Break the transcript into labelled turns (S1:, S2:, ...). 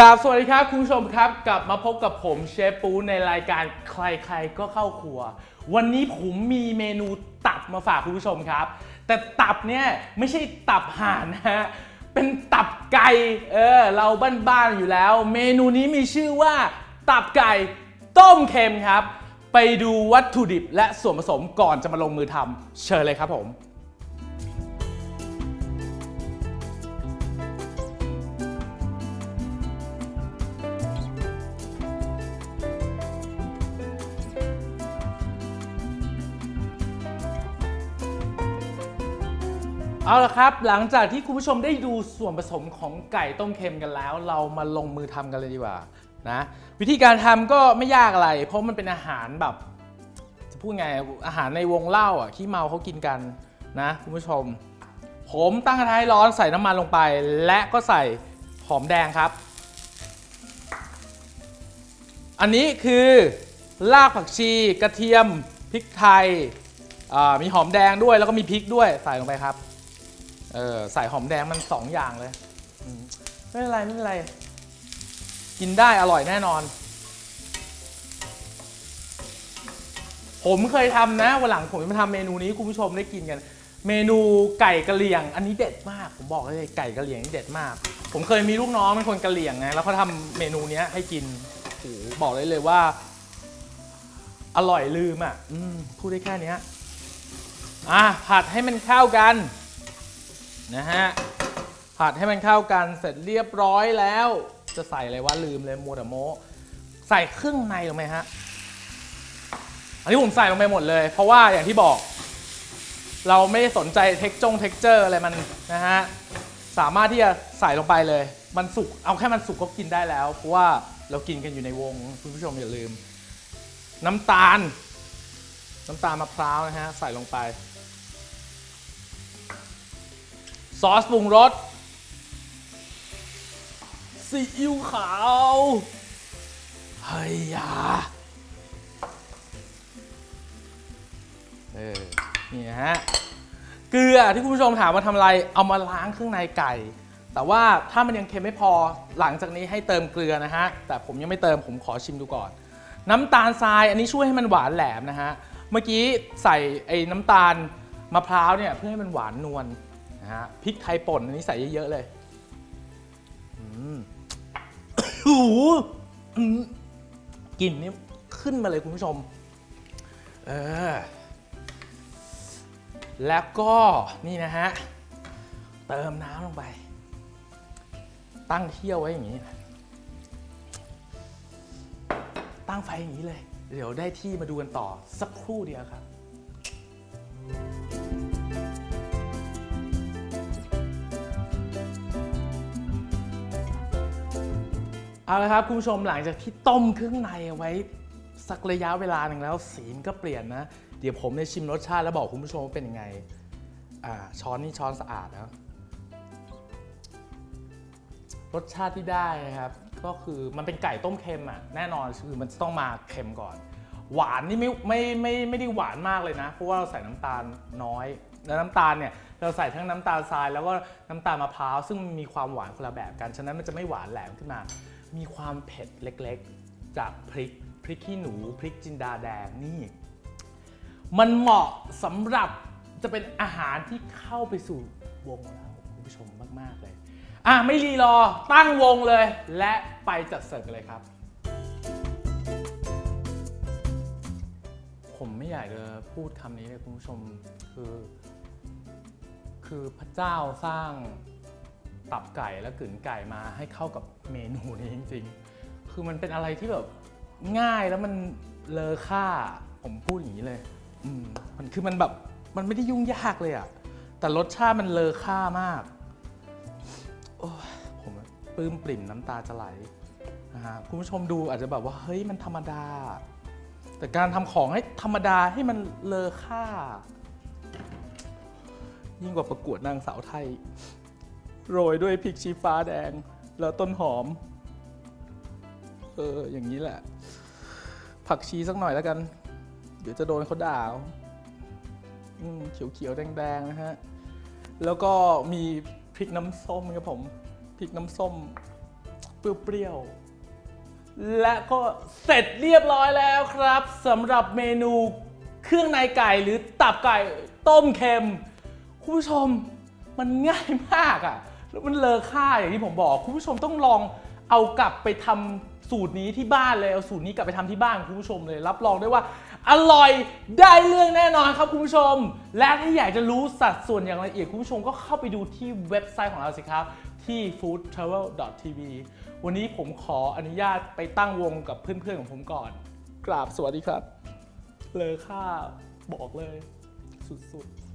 S1: กราบสวัสดีครับคุณผู้ชมครับ กลับมาพบกับผมเชฟปูในรายการใครๆก็เข้าครัว วันนี้ผมมีเมนูตับมาฝากคุณผู้ชมครับ แต่ตับเนี่ยไม่ใช่ตับห่านนะฮะเป็นตับไก่เออเราบ้านๆอยู่แล้ว เมนูนี้มีชื่อว่า ตับไก่ต้มเค็มครับ ไปดูวัตถุดิบและส่วนผสมก่อนจะมาลงมือทำเชิญเลยครับผม เอาละครับ หลังจากที่คุณผู้ชมได้ดูส่วนผสมของไก่ต้มเค็มกันแล้ว เรามาลงมือทำกันเลยดีกว่านะวิธีการทำก็ไม่ยากอะไร เพราะมันเป็นอาหารแบบ จะพูดไงอาหารในวงเล่าอะขี้เมาเขากินกันนะคุณผู้ชม ผมตั้งกระทะให้ร้อนใส่น้ำมันลงไป และก็ใส่หอมแดงครับ อันนี้คือรากผักชีกระเทียมพริกไทยอ่ามีหอมแดงด้วยแล้วก็มีพริกด้วยใส่ลงไปครับ เออใส่หอมแดงมันสองอย่างเลยอืมไม่เป็นไรไม่เป็นไร กินได้อร่อยแน่นอน ผมเคยทำนะวันหลังผมจะมาทำเมนูนี้คุณผู้ชมได้กินกัน เมนูไก่กะเหรี่ยง อันนี้เด็ดมาก ผมบอกเลยไก่กะเหรี่ยงนี่เด็ดมาก ผมเคยมีลูกน้องเป็นคนกะเหรี่ยงไงแล้วเขาทำเมนูเนี้ยให้กินโอ้โหบอกเลยเลยว่า อร่อยลืมอะ อืมพูดได้แค่เนี้ยอะผัดให้มันเข้ากัน นะฮะผัดให้มันเข้ากันเสร็จเรียบร้อยแล้ว จะใส่อะไรวะลืมเลยมัวแต่โมใส่เครื่องในลงไหมฮะอันนี้ผมใส่ลงไปหมดเลย เพราะว่าอย่างที่บอก เราไม่สนใจเท็กจงเท็กเจอร์อะไรมันนะฮะสามารถที่จะใส่ลงไปเลย มันสุกเอาแค่มันสุกก็กินได้แล้ว เพราะว่าเรากินกันอยู่ในวงคุณผู้ชมอย่าลืม น้ำตาล น้ำตาลมะพร้าวนะฮะใส่ลงไป ซอสปรุงรสซีอิ๊วขาวเฮ้ยยาเออนี่ฮะเกลือที่คุณผู้ชมถามว่าทำอะไร เอามาล้างเครื่องในไก่ แต่ว่าถ้ามันยังเค็มไม่พอหลังจากนี้ให้เติมเกลือนะฮะ แต่ผมยังไม่เติมผมขอชิมดูก่อน น้ำตาลทรายอันนี้ช่วยให้มันหวานแหลมนะฮะ เมื่อกี้ใส่ไอ้น้ำตาลมะพร้าวเนี่ยเพื่อให้มันหวานนวล นะฮะพริกไทยป่นอันนี้ใส่เยอะๆเลยอืมโอ้โหอืมกลิ่นนี่ขึ้นมาเลยคุณผู้ชม เออ แล้วก็นี่นะฮะ เติมน้ำลงไป ตั้งเที่ยวไว้อย่างนี้ ตั้งไฟอย่างนี้เลย เดี๋ยวได้ที่มาดูกันต่อสักครู่เดียวครับ เอาละครับคุณผู้ชมหลังจากที่ต้มเครื่องในเอาไว้สักระยะเวลาหนึ่งแล้วสีมันก็เปลี่ยนนะ เดี๋ยวผมจะชิมรสชาติแล้วบอกคุณผู้ชมว่าเป็นยังไงอ่าช้อนนี่ช้อนสะอาดนะรสชาติที่ได้นะครับ ก็คือมันเป็นไก่ต้มเค็มอะแน่นอนคือมันจะต้องมาเค็มก่อน หวานนี่ไม่ไม่ไม่ไม่ได้หวานมากเลยนะ เพราะว่าเราใส่น้ำตาลน้อย แล้วน้ำตาลเนี่ยเราใส่ทั้งน้ำตาลทราย แล้วก็น้ำตาลมะพร้าวซึ่งมีความหวานคนละแบบกันฉะนั้นมันจะไม่หวานแหลมขึ้นมา มีความเผ็ดเล็กๆ จากพริกพริกขี้หนูพริกจินดาแดงนี่ มันเหมาะสำหรับจะเป็นอาหารที่เข้าไปสู่วงเราคุณผู้ชมมาก ๆ เลย อะ ไม่รีรอตั้งวงเลย และไปจัดเสิร์ฟกันเลยครับ ผมไม่อยากจะพูดคำนี้เลยคุณผู้ชมคือ คือพระเจ้าสร้าง ตับไก่และกลืนไก่มาให้เข้ากับเมนูนี้จริง ๆ คือมันเป็นอะไรที่แบบง่ายแล้วมันเลอค่า ผมพูดอย่างนี้เลยอืมมันคือมันแบบมันไม่ได้ยุ่งยากเลยอะแต่รสชาติมันเลอค่ามาก โอ้ยผมปลื้มปริ่มน้ำตาจะไหลนะฮะคุณผู้ชมดูอาจจะแบบว่าเฮ้ยมันธรรมดา แต่การทำของให้ธรรมดาให้มันเลอค่า ยิ่งกว่าประกวดนางสาวไทย โรยด้วยพริกชี้ฟ้าแดง แล้วต้นหอม เออ อย่างนี้แหละ ผักชีสักหน่อยแล้วกัน เดี๋ยวจะโดนเขาด่าเอาอืมเขียวๆ แดง ๆ นะฮะ แล้วก็มีพริกน้ำส้มครับผม พริกน้ำส้มเเปรี้ยวๆ และก็เสร็จเรียบร้อยแล้วครับสำหรับเมนูเครื่องในไก่หรือตับไก่ต้มเค็ม คุณผู้ชมมันง่ายมากอะ่ะ แล้วมันเลอค่าอย่างที่ผมบอก คุณผู้ชมต้องลองเอากลับไปทำสูตรนี้ที่บ้านเลยเอาสูตรนี้กลับไปทำที่บ้านคุณผู้ชมเลย รับรองได้ว่า อร่อยได้เรื่องแน่นอนครับคุณผู้ชม และถ้าอยากจะรู้สัดส่วนอย่างละเอียดคุณผู้ชมก็เข้าไปดูที่เว็บไซต์ของเราสิครับ ที่ foodtravel.tv วันนี้ผมขออนุญาตไปตั้งวงกับเพื่อนๆของผมก่อน กราบสวัสดีครับ เลอค่าบอกเลย สุดๆ